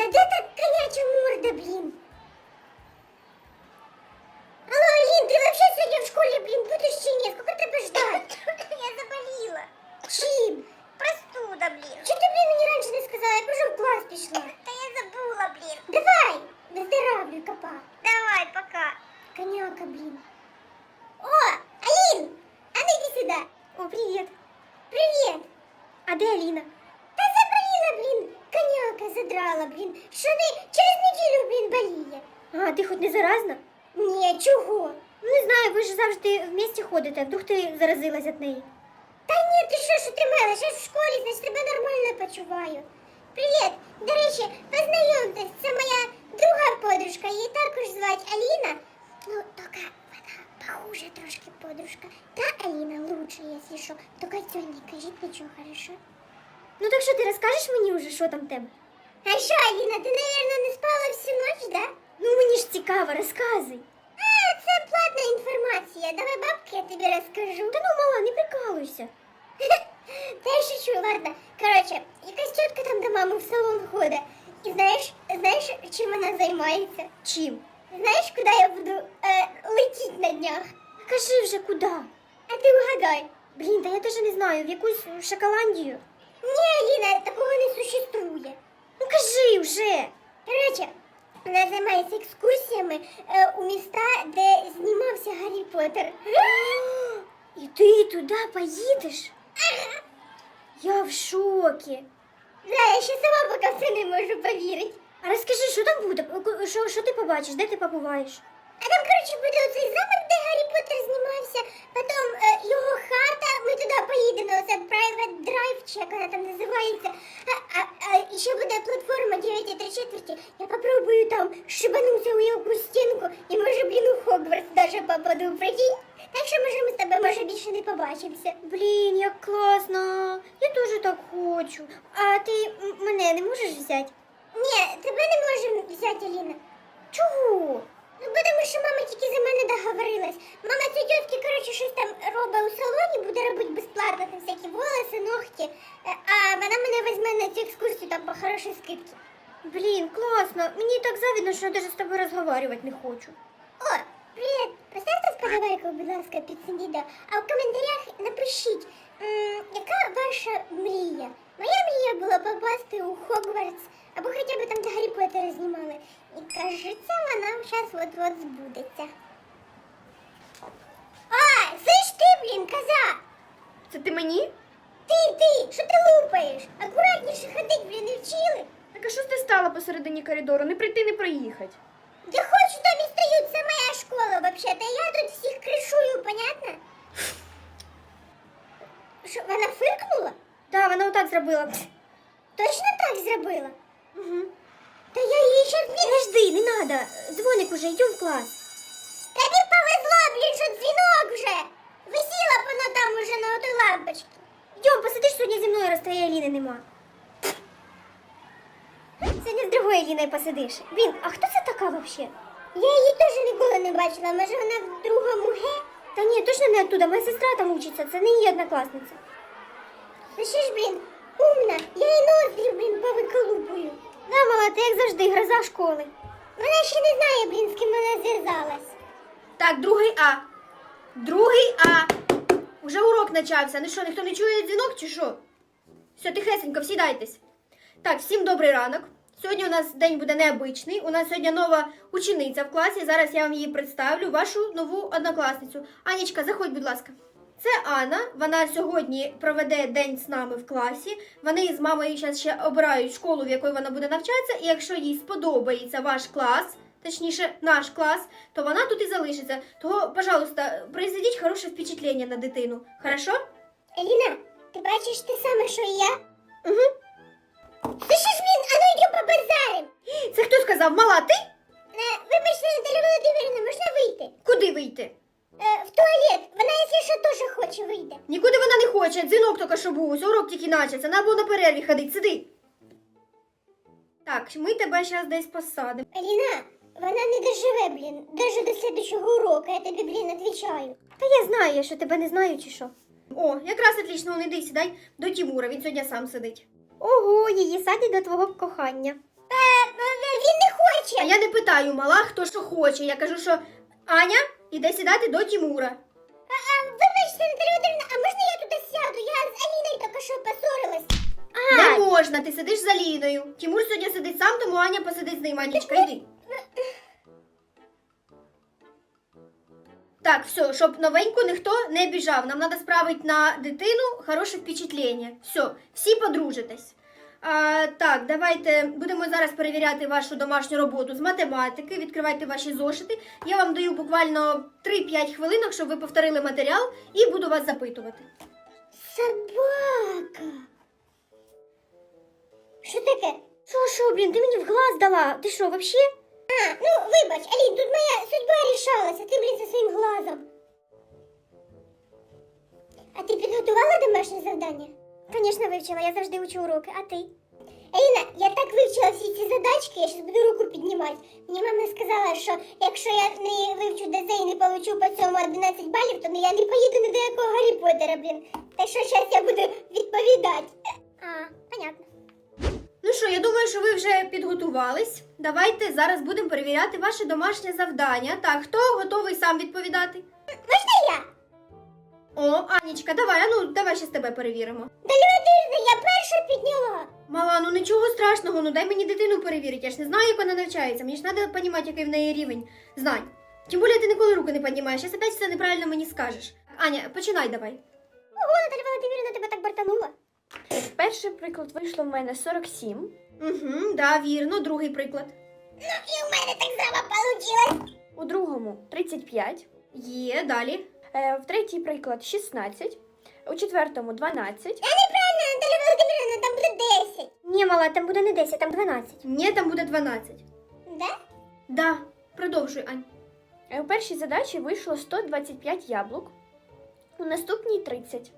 Да де та коняча морда, блін? Алло, Алін, ти вообще сьогодні в школі, блін, будеш чи ні? Сколько тебе ждать? Я заболела. Чим? Простуда, блин. Чого ти, блін, мені раніше не сказала? Я б уже в клас пішла. Да я забыла, блин. Давай, выздоравливай, копа. Давай, пока. Коняка, блин. О, Алин, а ну иди сюда. О, привет. Привет. А де Аліна? Та заболіла, блін. Коняка задрала, блін. Що не через неділю, блін, боліє. А, ти хоч не заразна? Ні, чого? Ну, не знаю, ви ж завжди в місті ходите, вдруг ти заразилась від неї. Та ні, ти що, що ти мелиш? Я ж в школі, значить тебе нормально почуваю. Привіт. До речі, познайомтесь, це моя друга подружка, її також звати Аліна. Ну, тільки вона похуже трошки подружка. Та Аліна лучше, якщо що. Тільки сьогодні кажіть нічого, хорошо? Ну так що ти розкажеш мені вже, що там в тебе? А що, Аліна, ти, мабуть, не спала всю ніч, да? Ну мені ж цікаво, розказуй. А, це платна інформація. Давай бабки, я тобі розкажу. Та ну мала, не прикалуйся. Та я шучу, ладно. Коротше, якась тітка там до мами в салон ходить. І знаєш, знаєш, чим вона займається? Чим? Знаєш, куди я буду е, летіти на днях? Кажи вже куди. А ти угадай. Блін, та я теж не знаю, в якусь Шоколандію. Ні, Аліна, такого не существує. Ну кажи вже. Короче, вона займається екскурсіями е, у міста, де знімався Гаррі Поттер. І ти туди поїдеш? Я в шокі. Да, я ще сама поки в це не можу повірити. А розкажи, що там буде? Що, що ти побачиш, де ти побуваєш? А там, коротше, буде оцей замок, де Гаррі Поттер знімався, потім е, його хата, ми туди поїдемо, це Private Drive, чи як вона там називається. А, а, а ще буде платформа 9 3 четверті. Я попробую там шибануться у яку стінку, і може, блін, у Хогвартс даже попаду, прикинь. Так що, може, ми з тобою, може, більше не побачимося. Блін, як класно. Я теж так хочу. А ти мене не можеш взяти? Ні, тебе не можемо взяти, Аліна. Чого? Ну, бо тому що мама тільки за мене договорилась. Мама ці тітки, коротше, щось там робить у салоні, буде робити безплатно, там всякі волоси, ногті. Е, А вона мене візьме на цю екскурсію там по хорошій скидці. Блін, класно. Мені так завідно, що я навіть з тобою розговорювати не хочу. О, привіт! Поставте вподобайку, будь ласка, під цим відео. А в коментарях напишіть, м, яка ваша мрія? Моя мрія була попасти у Хогвартс, або хоча б там, де Гаррі Поттера знімали. І кажеться, вона зараз от-от збудеться. А, слышь ти, блін, коза! Це ти мені? Ти, ти, що ти лупаєш? Акуратніше ходить, блін, не вчили. Так а що ж ти стала посередині коридору? Не прийти, не проїхати. Де хочу, там і стають, це моя школа, вообще-то. Я тут всіх кришую, понятно? Що, вона фиркнула? Так, вона отак зробила. Точно так зробила? Угу. Та я її ще. Подожди, не надо. Дзвоник уже, йдемо в клас. Тобі повезло, блін, що дзвінок вже. Висіла б вона там уже на отой лампочці. Йдем, посидиш сьогодні зі мною, раз твоєї Аліни нема. Сьогодні з другою Аліною посидиш. Блін, а хто це така взагалі? Я її теж ніколи не бачила, може вона в другому ге? Та ні, точно не оттуда. Моя сестра там учиться, це не її однокласниця. Ну що ж, блін, умна, я її ноздрі, блін, повиколупую. Да, ти як завжди, гроза школи. Вона ще не знає, блін, з ким вона зв'язалась. Так, другий А. Другий А. Уже урок почався. Ну що, ніхто не чує дзвінок чи що? Все, тихесенько, всідайтесь. Так, всім добрий ранок. Сьогодні у нас день буде необичний. У нас сьогодні нова учениця в класі. Зараз я вам її представлю, вашу нову однокласницю. Анічка, заходь, будь ласка. Це Анна. Вона сьогодні проведе день з нами в класі. Вони з мамою зараз ще обирають школу, в якої вона буде навчатися. І якщо їй сподобається ваш клас, точніше, наш клас, то вона тут і залишиться. Того, пожалуйста, произведіть хороше впечатлення на дитину. Хорошо? Еліна, ти бачиш те саме, що і я? Угу. Ти що ж, блін, а ну йдемо по базарам. Це хто сказав? Мала, ти? Е, вибачте, Наталя Володимирівна, можна вийти? Куди вийти? Е, в туалет. Вона, якщо що, теж хоче вийти. Нікуди вона не хоче. Дзвінок тільки що був. Ось урок тільки начався. Треба було на перерві ходити. Сиди. Так, ми тебе зараз десь посадимо. Аліна, вона не доживе, блін, даже до слідчого уроку, я тобі, блін, відвічаю. Та я знаю, я що тебе не знаю чи що. О, якраз отлично, он іди сідай до Тімура, він сьогодні сам сидить. Ого, її садять до твого кохання. Е, е, він не хоче. А я не питаю, мала, хто що хоче. Я кажу, що Аня іде сідати до Тімура. А, а, вибачте, Наталя Володимирівна, а можна я туди сяду? Я з Аліною тільки що поссорилась. Не можна, ти сидиш з Аліною. Тімур сьогодні сидить сам, тому Аня посидить з ним. Анічка, йди. Так, все, щоб новеньку ніхто не біжав. Нам треба справити на дитину хороше впечатлення. Все, всі подружитесь. А, так, давайте будемо зараз перевіряти вашу домашню роботу з математики. Відкривайте ваші зошити. Я вам даю буквально 3-5 хвилинок, щоб ви повторили матеріал, і буду вас запитувати. Собака. Що таке? Що, що, блін, ти мені в глаз дала? Ти що, вообще? А, ну вибач, Алін, тут моя судьба рішалася, ти, блін, зі своїм глазом. А ти підготувала домашнє завдання? Звісно, вивчила, я завжди учу уроки, а ти? Аліна, я так вивчила всі ці задачки, я зараз буду руку піднімати. Мені мама сказала, що якщо я не вивчу ДЗ і не получу по цьому 11 балів, то я не поїду ні до якого Гаррі Поттера, блін. Так що зараз я буду відповідати. А, понятно. Ну що, я думаю, що ви вже підготувались. Давайте зараз будемо перевіряти ваше домашнє завдання. Так, хто готовий сам відповідати? Можна я? О, Анічка, давай, а ну давай ще з тебе перевіримо. Далі Володимирівна, я перша підняла. Мала, ну нічого страшного, ну дай мені дитину перевірити. Я ж не знаю, як вона навчається. Мені ж треба розуміти, який в неї рівень знань. Тим більше ти ніколи руки не піднімаєш, зараз опять все неправильно мені скажеш. Аня, починай давай. Ого, Наталя Володимирівна тебе так бортанула. Перший приклад вийшло в мене 47. Угу, да, вірно, другий приклад. Ну і в мене так само получилось. У другому 35. Є, далі. Е, в третій приклад 16. У четвертому 12. Я неправильно, Наталя Володимирівна, там буде 10. Ні, мала, там буде не 10, там 12. Ні, там буде 12. Да? Да, продовжуй, Ань. Е, У першій задачі вийшло 125 яблук. У наступній 30.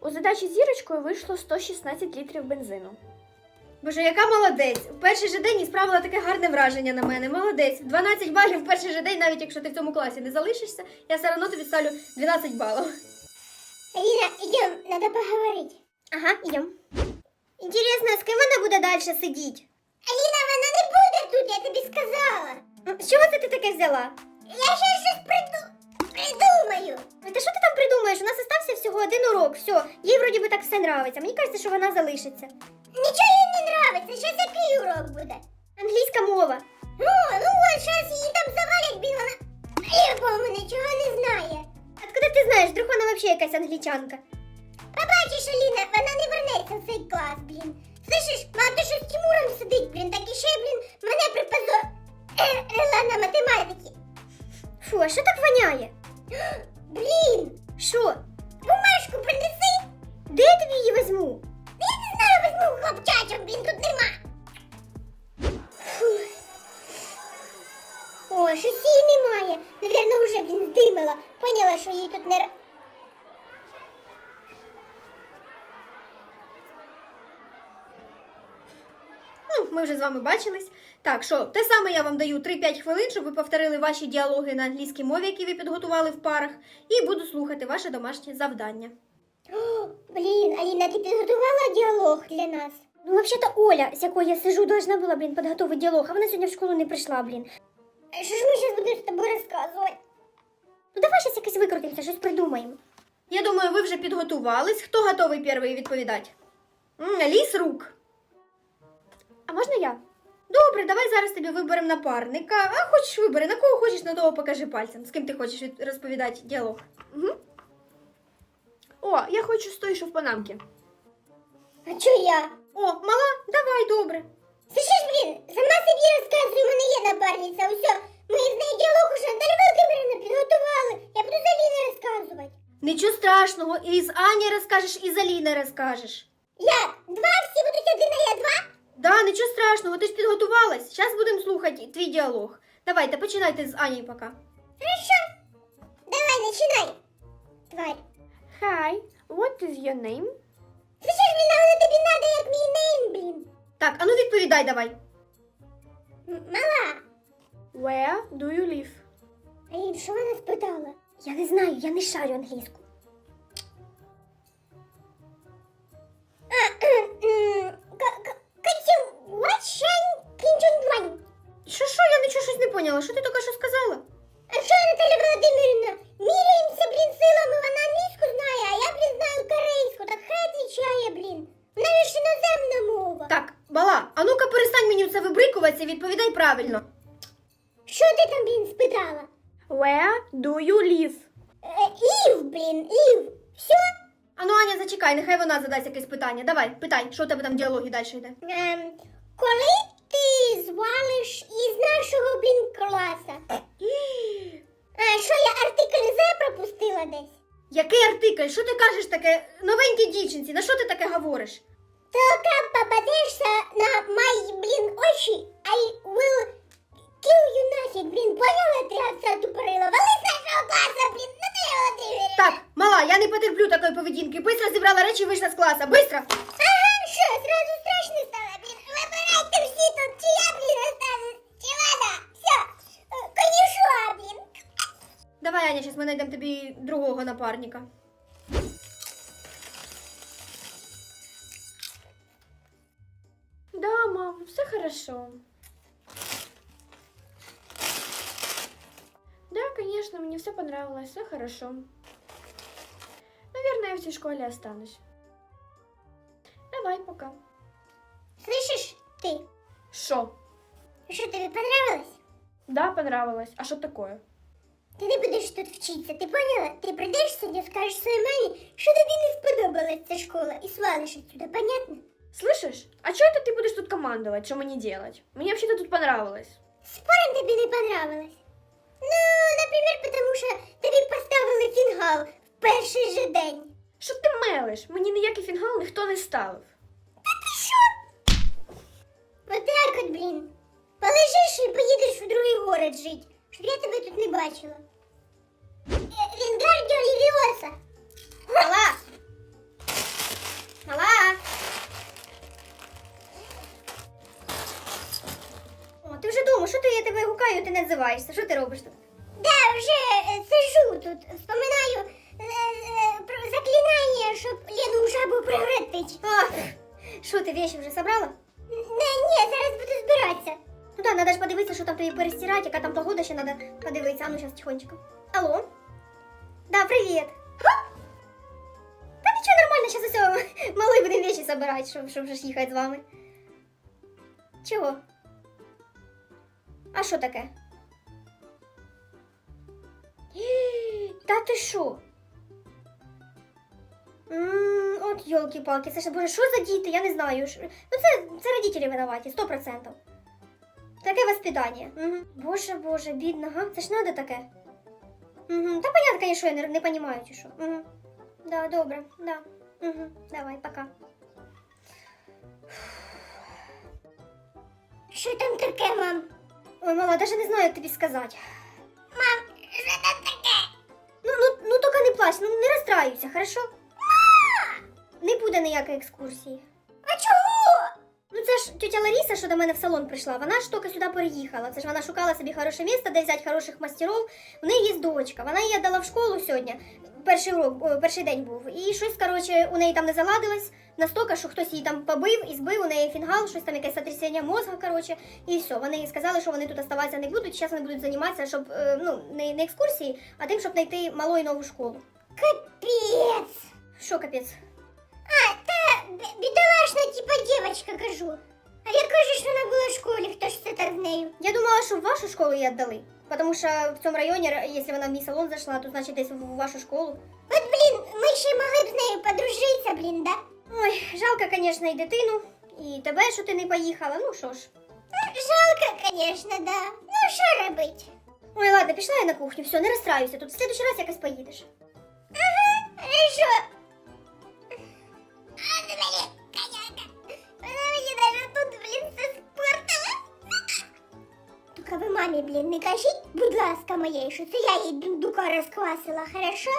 У задачі з зірочкою вийшло 116 літрів бензину. Боже, яка молодець! В перший же день і справила таке гарне враження на мене. Молодець. 12 балів в перший же день, навіть якщо ти в цьому класі не залишишся, я все одно тобі ставлю 12 балів. Аліна, йдем, надо поговорити. Ага, йдем. Інтересно, з ким вона буде далі сидіти? Аліна, вона не буде тут, я тобі сказала. З чого це ти таке взяла? Я ще щось приду... придумаю. Та що ти там придумаєш? У нас остався всього один урок. Все, їй вроді би так все нравиться. Мені кажеться, що вона залишиться. Нічого їй не нравиться, щось який урок буде. Англійська мова. Ну от, зараз її там завалять, блін, вона по-любому нічого не знає. Откуда ти знаєш, вдруг вона взагалі якась англічанка? Побачиш, Аліна, вона не вернеться в цей клас, блін. Слышиш, мало то, що з Тимуром сидить, блін, так і ще, блін, мене припозорила на математиці. Фу, а що так воняє? Блін, Що? бумажку принеси. Де я тобі її візьму? Я не знаю, візьму хлопчачок, він тут нема. Фух. О, щось її немає. Навірно, вже блін здимила. Поняла, що їй тут не. Ну, ми вже з вами бачились. Так, що, те саме я вам даю 3-5 хвилин, щоб ви повторили ваші діалоги на англійській мові, які ви підготували в парах, і буду слухати ваше домашнє завдання. О, блін, Аліна, ти підготувала діалог для нас? Ну, взагалі-то Оля, з якою я сижу, должна була, блін, підготувати діалог, а вона сьогодні в школу не прийшла, блін. А Що ж ми зараз будемо з тобою розказувати? Ну давай щось якось викрутимося, щось придумаємо. Я думаю, ви вже підготувались. Хто готовий перший відповідати? М, Ліс рук. А можна я? Добре, давай зараз тобі виберемо напарника. А хочеш вибери, на кого хочеш, на того покажи пальцем. З ким ти хочеш розповідати діалог. О, я хочу з той, що в панамки. А чо я? О, мала, давай, добре. Слышиш, блін, сама собі розказую, у мене є напарниця, усе. Ми з нею діалог уже Наталя Володимирівна підготували. Я буду за Ліною розказувати. Нічого страшного, і з Ані розкажеш, і з Аліни розкажеш. Як? Два всі будуть один, а я два? Да, нічого страшного, ти ж підготувалась. Зараз будемо слухати твій діалог. Давайте, починайте з Ані поки. Хорошо. Давай, начинай. Тварь. Hi, what is your name? Слышиш, блін, а воно тобі надо, як мій нейм, блін. Так, а ну відповідай давай. М- Мала. Where do you live? Алін, що вона спитала? Я не знаю, я не шарю англійську. А, м, що що, я нічого щось не поняла. Що ти тільки що сказала? А що, Наталя Володимирівна, міряємося, блін, силами, вона англійську знає, а я, блін, знаю корейську. Так хай відвічає, блін. Вона ж іноземна мова. Так, бала, а ну-ка перестань мені це вибрикуватися і відповідай правильно. Задасть якесь питання. Давай, питай, що у тебе там в діалогі далі йде. Ем, коли ти звалиш із нашого, блін, класа? А, що я артикль «зе» пропустила десь? Який артикль? Що ти кажеш таке новенькій дівчинці? На що ти таке говориш? Только попадешься на мои, блин, очи, I will kill you нафиг, блин, поняла, ты отца тупорила? Вали з нашого класу, блин, Володимирівна. Так, мала, я не потерплю такої поведінки. Быстро зібрала речі і вийшла з класу. Быстро! Ага, що, сразу страшно стало, блин, вибирайте всі тут, чи я, блин, останусь, чи вона, все, конюшуа, блин. Давай, Аня, зараз ми знайдемо тобі другого напарника. Да, мам, все хорошо. конечно, мне все понравилось, все хорошо. Наверное, я в этой школе останусь. Давай, пока. Слышишь, ты, Шо? що тобі понравилось? Да, понравилось. А что такое? Ти не будеш тут вчитися, ти поняла? Ти прийдеш сьогодні, скажеш своїй мамі, що тобі не сподобалась ця школа, і свалиш отсюда, понятно? Слышишь? А что это ты будешь тут командовать? Что мне делать? Мне вообще-то тут понравилось. Спорим, тобі не понравилось? Ну, наприклад, потому що тобі поставили фінгал в перший же день. Що ти мелиш? Мені ніякий фінгал ніхто не ставив. Та ти Отак от, блін. Полежиш і поїдеш в другий город жити, щоб я тебе тут не бачила. Е, Вінгардіо Лівіоса. Мала! Мала! Вже дома, що ти я тебе гукаю, ти не відзиваєшся? Що ти робиш тут? Да, вже е, сижу тут, вспоминаю е, е, про заклинання, щоб Лену жабу превратить. Що ти вещи вже собрала? Не, ні, зараз буду збиратися. Ну так, треба ж подивитися, що там тобі перестирати, яка там погода, ще треба подивитися. А ну зараз тихонечко. Алло? Да, привіт. Та нічого нормально, зараз усе малий будемо вещи собирати, щоб, щоб вже ж їхати з вами. Чого? А що таке? Та ти що? От йолки-палки, це ж боже, що за діти? Я не знаю. Що- Ну це, це родителі винуваті, сто процентів. Таке воспитання. Угу. Боже, боже, бідно, га? Це ж надо таке. Угу. Та понятно, конечно, я не, не понимаю, чи що. Угу. Да, добре, да. Угу. Давай, пока. Що там таке, мам? Ой, мала, даже не знаю, як тобі сказати. Мам, що там таке? Ну, ну, ну, тільки не плач, ну не розстраюйся, хорошо? Не буде ніякої екскурсії. А чого? Ну це ж тетя Лариса, що до мене в салон прийшла, вона ж тільки сюди переїхала. Це ж вона шукала собі хороше місце, де взяти хороших мастеров. У неї є дочка. Вона її дала в школу сьогодні. Перший урок, перший день був. І щось, коротше, у неї там не заладилось настільки, що хтось її там побив і збив, у неї фінгал, щось там якесь сотрясіння мозга, коротше, і все. Вони сказали, що вони тут оставатися не будуть. Зараз вони будуть займатися, щоб е, ну не, не екскурсії, а тим, щоб знайти малої нову школу. Капець. Що капець? А, та бідолашна, типа дівчинка кажу. А я кажу, що вона була в школі, хто ж це так з нею? Я думала, що в вашу школу її віддали. Потому що в цьому районі, якщо вона в мій салон зайшла, то значить десь в вашу школу. От, блін, ми ще могли б з нею подружитися, блін, да? Ой, жалко, звісно, і дитину, і тебе, що ти не поїхала. Ну що ж. Ну, жалко, конечно, да. Ну, що робить? Ой, ладно, пішла я на кухню, все, не розстраюйся. Тут в следующий раз якось поїдеш. Хорошо. А, мамі, блін, не кажіть, будь ласка, моєї, що це я їй дундука розквасила, хорошо?